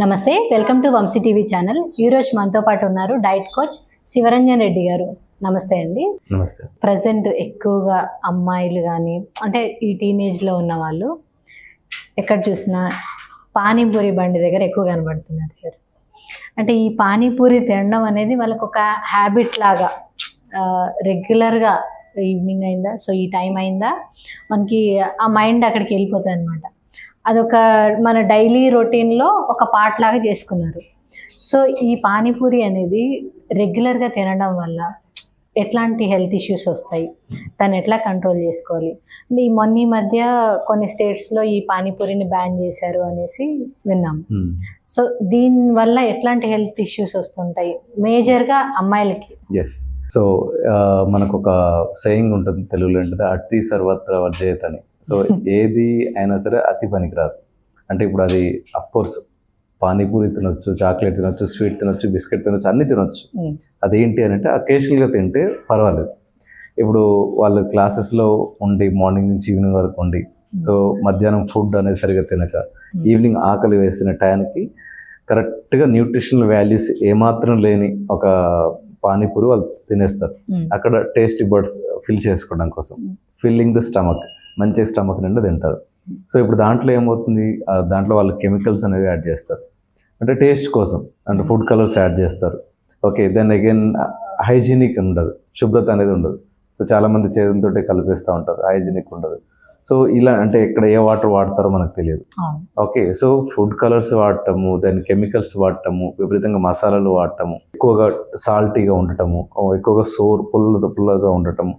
నమస్తే welcome to Vamshi TV channel. ఈరోజు మనతో పాటు ఉన్నారు డైట్ కోచ్ శివరంజన్ రెడ్డి గారు. నమస్తే అండి. నమస్తే. ప్రజెంట్ ఎక్కువగా అమ్మాయిలు కానీ అంటే ఈ టీనేజ్లో ఉన్న వాళ్ళు ఎక్కడ చూసినా పానీపూరి బండి దగ్గర ఎక్కువ కనబడుతున్నారు సార్. అంటే ఈ పానీపూరి తినడం అనేది వాళ్ళకు ఒక హ్యాబిట్ లాగా రెగ్యులర్గా ఈవినింగ్ అయిందా? సో ఈ టైం అయిందా? మనకి ఆ మైండ్ అక్కడికి వెళ్ళిపోతుంది అనమాట అదొక మన డైలీ రొటీన్లో ఒక పార్ట్ లాగా చేసుకున్నారు. సో ఈ పానీపూరి అనేది రెగ్యులర్గా తినడం వల్ల ఎట్లాంటి హెల్త్ ఇష్యూస్ వస్తాయి? దాన్ని ఎట్లా కంట్రోల్ చేసుకోవాలి? ఈ మొన్న మధ్య కొన్ని స్టేట్స్లో ఈ పానీపూరిని బ్యాన్ చేశారు అనేసి విన్నాం. సో దీనివల్ల ఎట్లాంటి హెల్త్ ఇష్యూస్ వస్తుంటాయి? మేజర్గా అమ్మాయిలకి. ఎస్ సో మనకు ఒక సేయింగ్ ఉంటుంది తెలుగులో ఏంటంటే అతి సర్వత్ర వర్జయత్ అని సో ఏది అయినా సరే అతి పనికిరాదు అంటే ఇప్పుడు అది కోర్స్ పానీపూరి తినొచ్చు చాక్లెట్ తినొచ్చు స్వీట్ తినొచ్చు బిస్కెట్ తినొచ్చు అన్ని తినొచ్చు. అదేంటి అని అంటే అకేషనల్గా తింటే పర్వాలేదు ఇప్పుడు వాళ్ళు క్లాసెస్లో ఉండి మార్నింగ్ నుంచి ఈవినింగ్ వరకు ఉండి సో మధ్యాహ్నం ఫుడ్ అనేది సరిగా తినక. ఈవినింగ్ ఆకలి వేసిన టయానికి కరెక్ట్గా న్యూట్రిషనల్ వాల్యూస్ ఏమాత్రం లేని ఒక పానీపూరి వాళ్ళు తినేస్తారు. అక్కడ టేస్టీ బర్డ్స్ ఫిల్ చేసుకోవడం కోసం. ఫిల్లింగ్ ద స్టమక్ మంచి స్టమక్ నిండా తింటారు. సో ఇప్పుడు దాంట్లో ఏమవుతుంది? దాంట్లో వాళ్ళు కెమికల్స్ అనేవి యాడ్ చేస్తారు. అంటే టేస్ట్ కోసం అంటే ఫుడ్ కలర్స్ యాడ్ చేస్తారు. ఓకే దెన్ అగైన్ హైజీనిక్ ఉండదు శుభ్రత అనేది ఉండదు. సో చాలామంది చేతులతోటి కలిపేస్తూ ఉంటారు హైజీనిక్ ఉండదు. సో ఇలా అంటే ఇక్కడ ఏ వాటర్ వాడతారో మనకు తెలియదు. ఓకే సో ఫుడ్ కలర్స్ వాడటము దాని కెమికల్స్ వాడటము విపరీతంగా మసాలాలు వాడటము ఎక్కువగా సాల్టీగా ఉండటము ఎక్కువగా సోర్ పుల్ల పుల్లగా ఉండటము.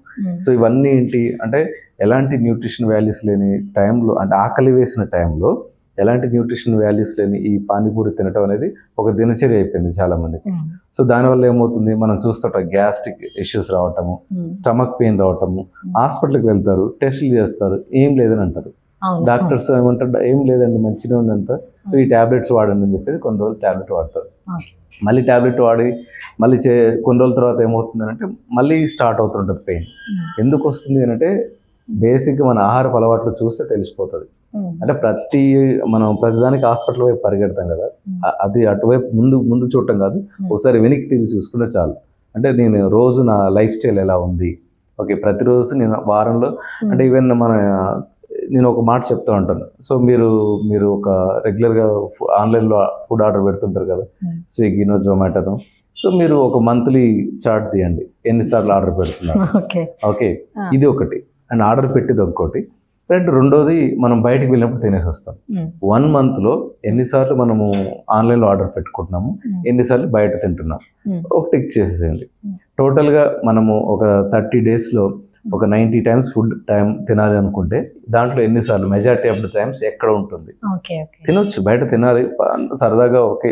సో ఇవన్నీ ఏంటి అంటే ఎలాంటి న్యూట్రిషన్ వాల్యూస్ లేని టైంలో అంటే ఆకలి వేసిన టైంలో ఎలాంటి న్యూట్రిషన్ వాల్యూస్ లేని ఈ పానీపూరి తినటం అనేది ఒక దినచర్య అయిపోయింది చాలా మందికి. సో దానివల్ల ఏమవుతుంది మనం చూస్తుంటాం గ్యాస్ట్రిక్ ఇష్యూస్ రావటము. స్టమక్ పెయిన్ రావటము హాస్పిటల్కి వెళ్తారు టెస్టులు చేస్తారు ఏం లేదని అంటారు డాక్టర్స్ ఏమంటారు ఏం లేదండి మంచిగా ఉందంతా సో ఈ ట్యాబ్లెట్స్ వాడండి అని చెప్పేసి కొన్ని రోజులు ట్యాబ్లెట్ వాడతారు. మళ్ళీ ట్యాబ్లెట్ వాడి మళ్ళీ చే కొన్ని రోజుల తర్వాత ఏమవుతుంది అంటే మళ్ళీ స్టార్ట్ అవుతుంటుంది పెయిన్. ఎందుకు వస్తుంది అని అంటే బేసిక్గా మన ఆహారపు అలవాట్లు చూస్తే తెలిసిపోతుంది. అంటే ప్రతి మనం ప్రతిదానికి హాస్పిటల్ వైపు పరిగెడతాం కదా. అది అటువైపు ముందు ముందు చూడటం కాదు. ఒకసారి వెనక్కి తిరిగి చూసుకుంటే చాలు. అంటే నేను రోజు నా లైఫ్ స్టైల్ ఎలా ఉంది? ఓకే ప్రతిరోజు నేను వారంలో. అంటే ఈవెన్ మన నేను ఒక మాట చెప్తూ ఉంటాను. సో మీరు మీరు ఒక రెగ్యులర్గా ఆన్లైన్లో ఫుడ్ ఆర్డర్ పెడుతుంటారు కదా. స్విగ్గీనో జొమాటోనో సో మీరు ఒక మంత్లీ చార్ట్ తీయండి. ఎన్నిసార్లు ఆర్డర్ పెడుతున్నారు. ఓకే. ఓకే. ఇది ఒకటి. అండ్ ఆర్డర్ పెట్టేది ఒకటి రెండు రెండోది మనం బయటికి వెళ్ళినప్పుడు తినేసి వస్తాం. వన్ మంత్లో ఎన్నిసార్లు మనము ఆన్లైన్లో ఆర్డర్ పెట్టుకుంటున్నాము. ఎన్నిసార్లు బయట తింటున్నాం. ఒక టిక్ చేసేసేయండి. టోటల్గా మనము ఒక థర్టీ డేస్లో ఒక నైంటీ టైమ్స్ ఫుడ్ టైం తినాలి అనుకుంటే దాంట్లో ఎన్నిసార్లు మెజారిటీ ఆఫ్ ద టైమ్స్ ఎక్కడ ఉంటుంది? తినొచ్చు బయట తినాలి సరదాగా ఓకే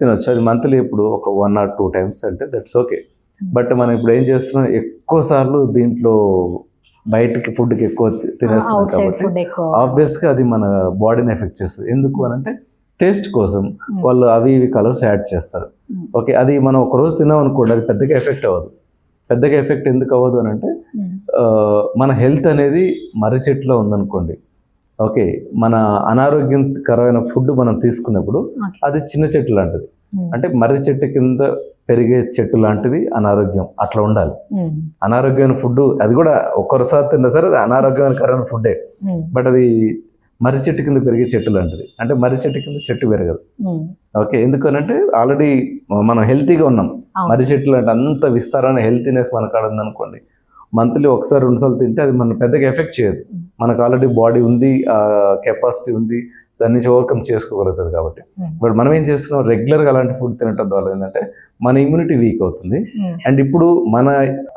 తినొచ్చు. అది మంత్లీ ఇప్పుడు ఒక వన్ ఆర్ టూ టైమ్స్ అంటే దట్స్ ఓకే. బట్ మనం ఇప్పుడు ఏం చేస్తున్నాం ఎక్కువ సార్లు దీంట్లో బయటికి ఫుడ్కి ఎక్కువ తినేస్తున్నాం కాబట్టి ఆబ్వియస్గా అది మన బాడీని ఎఫెక్ట్ చేస్తుంది ఎందుకు అని అంటే టేస్ట్ కోసం Mm. వాళ్ళు అవి ఇవి కలర్స్ యాడ్ చేస్తారు Mm. ఓకే అది మనం ఒక రోజు తిన్నాం అనుకోండి అది పెద్దగా ఎఫెక్ట్ అవ్వదు పెద్దగా ఎఫెక్ట్ ఎందుకు అవ్వదు అని అంటే మన హెల్త్ అనేది మర్రి చెట్టులో ఉందనుకోండి ఓకే మన అనారోగ్యకరమైన ఫుడ్ మనం తీసుకున్నప్పుడు. అది చిన్న చెట్టు లాంటిది. అంటే మర్రి చెట్టు కింద పెరిగే చెట్టు లాంటిది అనారోగ్యం అట్లా ఉండాలి. అనారోగ్యమైన ఫుడ్ అది కూడా ఒక్కసారి తిన్నా సరే అది అనారోగ్యకరమైన ఫుడ్డే. బట్ అది మర్రి చెట్టు కింద పెరిగే చెట్టు లాంటిది అంటే మర్రి చెట్టు కింద చెట్టు పెరగదు. ఓకే ఎందుకనంటే ఆల్రెడీ మనం హెల్తీగా ఉన్నాం. మర్రి చెట్లు అంటే అంత విస్తారమైన హెల్తీనెస్ మన కాడ ఉందనుకోండి మంత్లీ ఒకసారి రెండుసార్లు తింటే అది మన పెద్దగా ఎఫెక్ట్ చేయదు మనకు ఆల్రెడీ బాడీ ఉంది కెపాసిటీ ఉంది దాని నుంచి ఓవర్కమ్ చేసుకోగలుగుతుంది కాబట్టి Mm. బట్ మనం ఏం చేస్తున్నాం రెగ్యులర్గా అలాంటి ఫుడ్ తినటం వల్ల ఏంటంటే మన ఇమ్యూనిటీ వీక్ అవుతుంది Mm. అండ్ ఇప్పుడు మన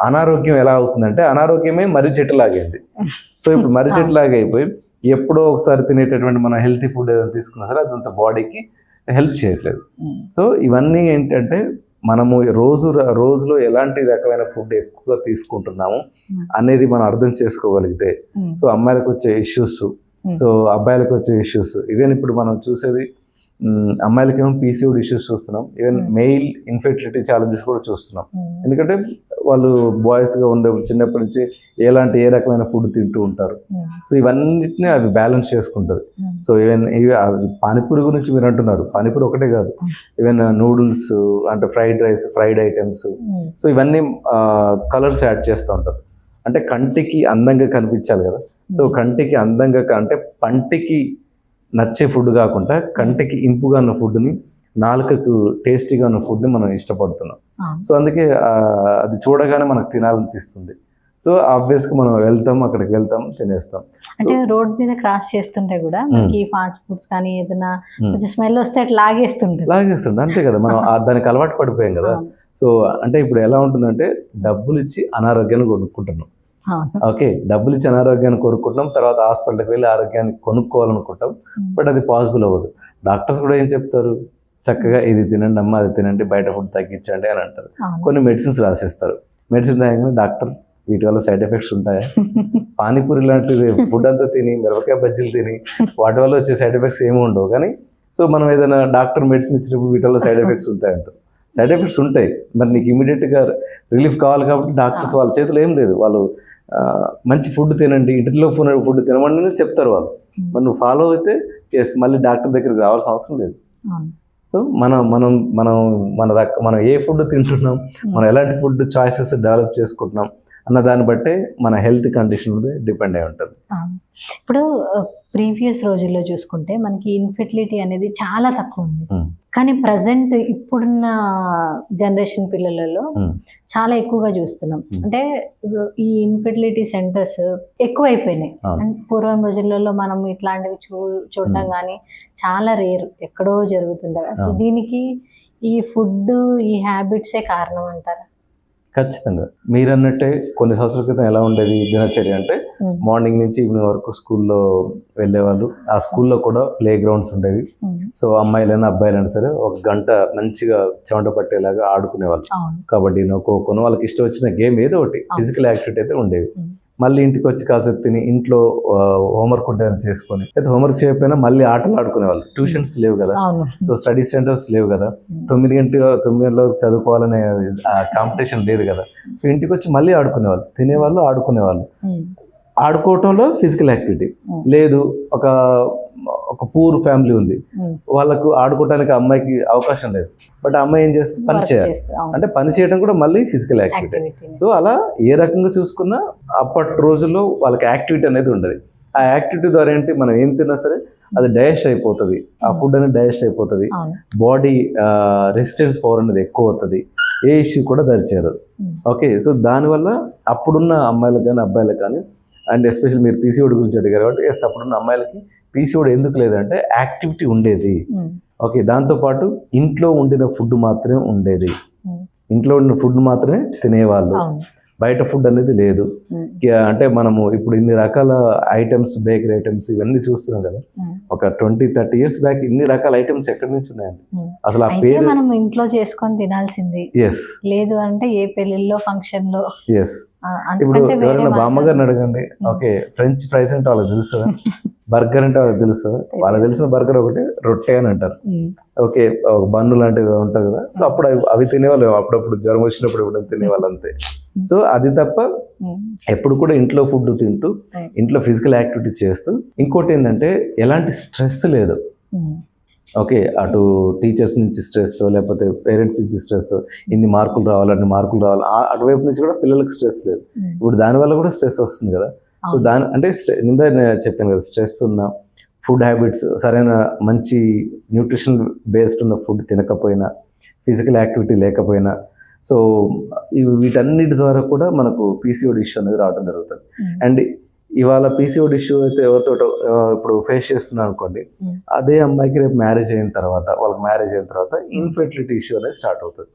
అనారోగ్యం ఎలా అవుతుందంటే అనారోగ్యమే మర్రి చెట్టు లాగైంది సో ఇప్పుడు మర్రి చెట్టు అయిపోయి ఎప్పుడో ఒకసారి తినేటటువంటి మన హెల్తీ ఫుడ్ ఏదైనా తీసుకున్నా సరే అదంత బాడీకి హెల్ప్ చేయట్లేదు Mm. సో ఇవన్నీ ఏంటంటే మనము రోజు రోజులో ఎలాంటి రకమైన ఫుడ్ ఎక్కువగా తీసుకుంటున్నాము. అనేది మనం అర్థం చేసుకోగలిగితే. సో అమ్మాయిలకు వచ్చే ఇష్యూస్. సో అబ్బాయిలకు వచ్చే ఇష్యూస్ ఈవెన్ ఇప్పుడు మనం చూసేది అమ్మాయిలకేమో పీసీఓడి ఇష్యూస్ చూస్తున్నాం. Even Hmm. Male infertility challenges కూడా చూస్తున్నాం. ఉమ్, ఎందుకంటే వాళ్ళు బాయ్స్గా ఉండే చిన్నప్పటి నుంచి ఎలాంటి ఏ రకమైన ఫుడ్ తింటూ ఉంటారు. సో ఇవన్నిటిని అవి బ్యాలెన్స్ చేసుకుంటుంది. సో ఈవెన్ ఇవి పానీపూరి గురించి మీరు అంటున్నారు. పానీపూరి ఒకటే కాదు. ఈవెన్ నూడిల్స్ అంటే fried rice fried items so ఇవన్నీ కలర్స్ యాడ్ చేస్తూ ఉంటారు. అంటే కంటికి అందంగా కనిపించాలి కదా. సో కంటికి అందంగా క- అంటే పంటికి నచ్చే ఫుడ్ కాకుండా కంటికి ఇంపుగా ఉన్న ఫుడ్ని నాలుకకు టేస్టీగా ఉన్న ఫుడ్ని మనం ఇష్టపడుతున్నాం. సో అందుకే అది చూడగానే మనకు తినాలనిపిస్తుంది సో ఆబ్వియస్గా మనం వెళ్తాం అక్కడికి వెళ్తాం తినేస్తాం అంటే రోడ్ మీద క్రాస్ చేస్తుంటే కూడా మనకి ఫాస్ట్ ఫుడ్స్ కానీ ఏదైనా. కొంచెం స్మెల్ వస్తే అట్లా లాగేస్తుంది అంతే కదా మనం దానికి అలవాటు పడిపోయాం కదా. సో అంటే ఇప్పుడు ఎలా ఉంటుందంటే డబ్బులు ఇచ్చి అనారోగ్యాన్ని కొనుక్కుంటున్నాం. ఓకే డబ్బులు ఇచ్చి అనారోగ్యాన్ని కొనుక్కుంటాం తర్వాత హాస్పిటల్కి వెళ్ళి ఆరోగ్యాన్ని కొనుక్కోవాలనుకుంటాం ఉమ్. బట్ అది పాసిబుల్ అవ్వదు. డాక్టర్స్ కూడా ఏం చెప్తారు? చక్కగా ఇది తినండి అమ్మ అది తినండి బయట ఫుడ్ తగ్గించండి అని అంటారు. కొన్ని మెడిసిన్స్ రాసిస్తారు. మెడిసిన్ రాయగానే డాక్టర్ వీటి వల్ల సైడ్ ఎఫెక్ట్స్ ఉంటాయా? పానీపూరి లాంటిది ఫుడ్ అంతా తిని మిరపకాయ బజ్జీలు తిని వాటి వల్ల వచ్చే సైడ్ ఎఫెక్ట్స్ ఏమి ఉండవు. కానీ సో మనం ఏదైనా డాక్టర్ మెడిసిన్ ఇచ్చినప్పుడు వీటి వల్ల సైడ్ ఎఫెక్ట్స్ ఉంటాయంటారు సైడ్ ఎఫెక్ట్స్ ఉంటాయి. మరి నీకు ఇమీడియట్గా రిలీఫ్ కావాలి కాబట్టి డాక్టర్స్ వాళ్ళ చేతిలో ఏం లేదు. వాళ్ళు మంచి ఫుడ్ తినండి ఇంటిలో ఫుడ్ తినమని చెప్తారు వాళ్ళు. మరి నువ్వు ఫాలో అయితే ఎస్ మళ్ళీ డాక్టర్ దగ్గరికి రావాల్సిన అవసరం లేదు. సో మనం మనం మనం మన మనం ఏ ఫుడ్ తింటున్నాం మనం ఎలాంటి ఫుడ్ చాయిసెస్ డెవలప్ చేసుకుంటున్నాం అన్న దాన్ని బట్టే మన హెల్త్ కండిషన్ మీద డిపెండ్ అయి ఉంటుంది. ఇప్పుడు ప్రీవియస్ రోజుల్లో చూసుకుంటే మనకి ఇన్ఫెర్టిలిటీ అనేది చాలా తక్కువ ఉంది. కానీ ప్రజెంట్ ఇప్పుడున్న జనరేషన్ పిల్లలలో. చాలా ఎక్కువగా చూస్తున్నాం. అంటే ఈ ఇన్ఫెర్టిలిటీ సెంటర్స్ ఎక్కువైపోయినాయి అవును. అంటే పూర్వం రోజులలో మనం ఇట్లాంటివి చూ చూడడం. కానీ చాలా రేర్ ఎక్కడో జరుగుతుండేవి అసలు. దీనికి ఈ ఫుడ్ ఈ హ్యాబిట్సే కారణం అంటారా ఖచ్చితంగా మీరు అన్నట్టే కొన్ని సంవత్సరాల క్రితం ఎలా ఉండేది దినచర్య అంటే. మార్నింగ్ నుంచి ఈవినింగ్ వరకు స్కూల్లో వెళ్ళేవాళ్ళు. ఆ స్కూల్లో కూడా ప్లే గ్రౌండ్స్ ఉండేవి. Hmm. సో అమ్మాయిలైనా అబ్బాయిలైనా సరే ఒక గంట మంచిగా చెమట పట్టేలాగా ఆడుకునేవాళ్ళు. కబడ్డీనో ఖోఖోనో వాళ్ళకి ఇష్టం వచ్చిన గేమ్ ఏదో ఒకటి. ఫిజికల్ యాక్టివిటీ అయితే ఉండేవి. Hmm. మళ్ళీ ఇంటికి వచ్చి కాసేపు తిని ఇంట్లో హోంవర్క్ ఉంటే అది చేసుకొని అయితే హోంవర్క్ చేయకపోయినా మళ్ళీ ఆటలు ఆడుకునేవాళ్ళు. ట్యూషన్స్ లేవు కదా. సో స్టడీ సెంటర్స్ లేవు కదా. తొమ్మిది గంట తొమ్మిది గంటల వరకు చదువుకోవాలనే కాంపిటీషన్ లేదు కదా. సో ఇంటికి వచ్చి మళ్ళీ ఆడుకునేవాళ్ళు. తినేవాళ్ళు ఆడుకునేవాళ్ళు. Hmm. ఆడుకోవటంలో ఫిజికల్ యాక్టివిటీ. లేదు ఒక ఒక పూర్ ఫ్యామిలీ ఉంది. వాళ్ళకు ఆడుకోవడానికి అమ్మాయికి అవకాశం లేదు. బట్ అమ్మాయి ఏం చేస్తుంది? పని చేయాలి. అంటే పని చేయడం కూడా మళ్ళీ ఫిజికల్ యాక్టివిటీ సో అలా ఏ రకంగా చూసుకున్నా అప్పటి రోజుల్లో వాళ్ళకి యాక్టివిటీ అనేది ఉండదు. ఆ యాక్టివిటీ ద్వారా ఏంటి? మనం ఏం తిన్నా సరే అది డైజెస్ట్ అయిపోతుంది. ఆ ఫుడ్ అనేది డైజెస్ట్ అయిపోతుంది. బాడీ రెసిస్టెన్స్ పవర్ అనేది ఎక్కువ అవుతుంది. ఏ ఇష్యూ కూడా దరిచేరదు. ఓకే సో దానివల్ల అప్పుడున్న అమ్మాయిలకు కానీ అబ్బాయిలకు కానీ అండ్ ఎస్పెషల్ మీరు పీసీఓడి గురించి అడిగారు కాబట్టి ఎస్ అప్పుడున్న అమ్మాయిలకి పీసీఓడి ఎందుకు లేదంటే యాక్టివిటీ ఉండేది Hmm. ఓకే దాంతోపాటు ఇంట్లో వండిన ఫుడ్ మాత్రమే ఉండేది Hmm. ఇంట్లో వండిన ఫుడ్ మాత్రమే తినేవాళ్ళు బయట ఫుడ్ అనేది లేదు. అంటే మనము ఇప్పుడు ఇన్ని రకాల ఐటమ్స్ బేకరీ ఐటమ్స్ ఇవన్నీ చూస్తున్నాం కదా. ఒక ట్వంటీ థర్టీ ఇయర్స్ బ్యాక్ ఇన్ని రకాల ఐటమ్స్ ఎక్కడి నుంచి ఉన్నాయండి. అసలు ఆ పేరు మనం ఇంట్లో చేసుకొని తినాల్సింది. ఎస్ లేదు అంటే ఏ పెళ్ళిలో ఫంక్షన్లో. ఎస్ ఇప్పుడు ఎవరైనా బామ్మగారిని అడగండి. ఓకే ఫ్రెంచ్ ఫ్రైస్ అంటే వాళ్ళకి తెలుస్తుందా బర్గర్ అంటే వాళ్ళకి తెలుస్తుందా వాళ్ళకి తెలిసిన బర్గర్ ఒకటి రొట్టె అని అంటారు. ఓకే ఒక బన్ను లాంటివి ఉంటాయి కదా. సో అప్పుడు అవి- అవి తినేవాళ్ళు. అప్పుడప్పుడు జ్వరం వచ్చినప్పుడు ఇప్పుడు తినేవాళ్ళు అంతే. సో అది తప్ప ఎప్పుడు కూడా ఇంట్లో ఫుడ్ తింటూ. ఇంట్లో ఫిజికల్ యాక్టివిటీ చేస్తూ ఇంకోటి ఏంటంటే ఎలాంటి స్ట్రెస్ లేదు. ఉమ్, ఓకే అటు టీచర్స్ నుంచి స్ట్రెస్ లేకపోతే పేరెంట్స్ నుంచి స్ట్రెస్ ఇన్ని మార్కులు రావాలి అన్ని మార్కులు రావాలి అటువైపు నుంచి కూడా పిల్లలకు స్ట్రెస్ లేదు. ఉమ్, ఇప్పుడు దానివల్ల కూడా స్ట్రెస్ వస్తుంది కదా. సో. దాని అంటే నేను చెప్పాను కదా స్ట్రెస్ ఉన్న ఫుడ్ హ్యాబిట్స్ సరైన మంచి న్యూట్రిషన్ బేస్డ్ ఉన్న ఫుడ్ తినకపోయినా ఫిజికల్ యాక్టివిటీ లేకపోయినా సో ఇవి వీటన్నిటి ద్వారా కూడా మనకు పీసీఓడి ఇష్యూ అనేది రావడం జరుగుతుంది. ఉమ్, అండ్ ఇవాళ పీసీఓడి ఇష్యూ అయితే ఎవరితో ఇప్పుడు ఫేస్ చేస్తున్నాను అనుకోండి Hmm. అదే అమ్మాయికి రేపు మ్యారేజ్ అయిన తర్వాత వాళ్ళకి మ్యారేజ్ అయిన తర్వాత ఇన్ఫెర్టిలిటీ ఇష్యూ అనేది స్టార్ట్ అవుతుంది.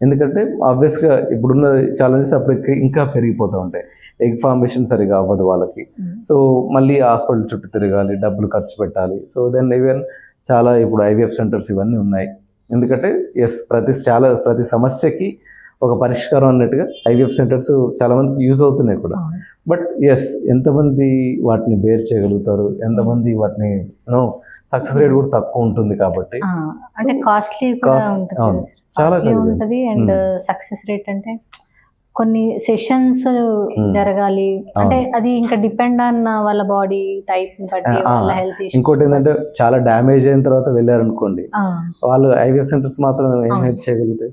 ఎందుకంటే ఆబ్వియస్గా ఇప్పుడున్న ఛాలెంజెస్ అప్పుడు ఇంకా- పెరిగిపోతూ ఉంటాయి. ఎగ్ ఫార్మేషన్ సరిగా అవ్వదు వాళ్ళకి. ఉమ్, సో మళ్ళీ హాస్పిటల్ చుట్టూ తిరగాలి డబ్బులు ఖర్చు పెట్టాలి. సో దెన్ ఈవెన్ చాలా ఇప్పుడు ఐవీఎఫ్ సెంటర్స్ ఇవన్నీ ఉన్నాయి. ఎందుకంటే ఎస్ ప్రతి చాలా ప్రతి సమస్యకి ఒక పరిష్కారం అన్నట్టుగా ఐవీఎఫ్ సెంటర్స్ చాలా మందికి యూజ్ అవుతున్నాయి కూడా. బట్ ఎస్ ఎంతమంది వాటిని బేర్ చేయగలుగుతారు ఎంతమంది వాటిని నో సక్సెస్ రేట్ కూడా తక్కువ ఉంటుంది కాబట్టి అంటే కాస్ట్లీ అవును. చాలా. ఉంటుంది అండ్ సక్సెస్ రేట్ అంటే కొన్ని సెషన్స్ జరగాలి. అంటే అది ఇంకా డిపెండ్ ఆన్ వాళ్ళ బాడీ టైప్ బట్టి ఆ, వాళ్ళ హెల్త్ ఇంకోటి ఏంటంటే చాలా డ్యామేజ్ అయిన తర్వాత వెళ్ళారనుకోండి వాళ్ళు ఐవీఎఫ్ సెంటర్స్ మాత్రం ఏం. హెల్ప్ చేయగలుగుతాయి.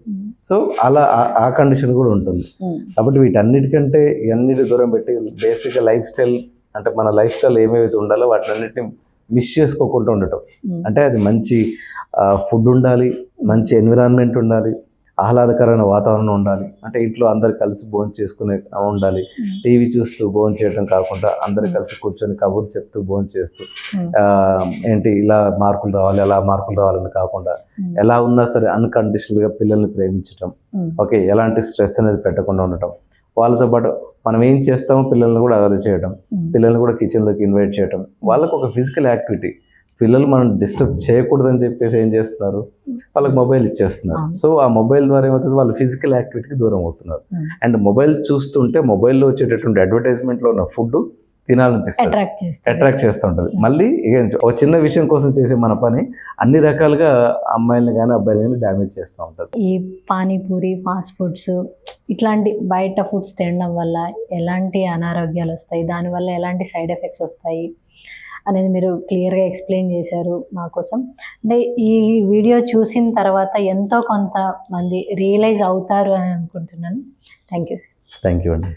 సో అలా ఆ- కండిషన్ కూడా ఉంటుంది. కాబట్టి వీటన్నిటికంటే ఇవన్నిటి దూరం పెట్టి బేసిక్గా లైఫ్ స్టైల్ అంటే మన లైఫ్ స్టైల్ ఏమేమైతే ఉండాలో వాటిని అన్నిటిని మిస్ చేసుకోకుండా ఉండటం. అంటే అది మంచి ఫుడ్ ఉండాలి మంచి ఎన్విరాన్మెంట్ ఉండాలి ఆహ్లాదకరమైన వాతావరణం ఉండాలి. అంటే ఇంట్లో అందరు కలిసి భోజనం చేసుకునే ఉండాలి. టీవీ చూస్తూ భోజనం చేయడం కాకుండా అందరు కలిసి కూర్చొని కబుర్లు చెప్తూ భోజనం చేస్తూ ఏంటి ఇలా మార్కులు రావాలి అలా మార్కులు రావాలని కాకుండా ఎలా ఉన్నా సరే అన్కండిషనల్గా పిల్లల్ని ప్రేమించటం ఓకే ఎలాంటి స్ట్రెస్ అనేది పెట్టకుండా ఉండటం వాళ్ళతో పాటు మనం ఏం చేస్తామో పిల్లల్ని కూడా అదే చేయడం పిల్లల్ని కూడా కిచెన్లోకి ఇన్వైట్ చేయడం వాళ్ళకు ఒక ఫిజికల్ యాక్టివిటీ పిల్లలు మనం డిస్టర్బ్ చేయకూడదని చెప్పేసి ఏం చేస్తున్నారు? వాళ్ళకి మొబైల్ ఇచ్చేస్తున్నారు. సో ఆ మొబైల్ ద్వారా ఏమవుతుంది? వాళ్ళు ఫిజికల్ యాక్టివిటీకి దూరం అవుతున్నారు. అండ్ మొబైల్ చూస్తుంటే మొబైల్లో వచ్చేటటువంటి అడ్వర్టైజ్మెంట్లో ఉన్న ఫుడ్ తినాలనిపిస్తుంది. అట్రాక్ట్ చేస్తూ ఉంటుంది. మళ్ళీ ఒక చిన్న విషయం కోసం చేసే మన పని అన్ని రకాలుగా అమ్మాయిలను కానీ అబ్బాయిలు కానీ డ్యామేజ్ చేస్తూ ఉంటుంది. ఈ పానీపూరి ఫాస్ట్ ఫుడ్స్ ఇట్లాంటి బయట ఫుడ్స్ తినడం వల్ల ఎలాంటి అనారోగ్యాలు వస్తాయి? దానివల్ల ఎలాంటి సైడ్ ఎఫెక్ట్స్ వస్తాయి? అనేది మీరు క్లియర్గా ఎక్స్ప్లెయిన్ చేశారు మా కోసం. అంటే ఈ వీడియో చూసిన తర్వాత ఎంతో కొంత మంది రియలైజ్ అవుతారు అని అనుకుంటున్నాను. Thank you sir. Thank you అండి.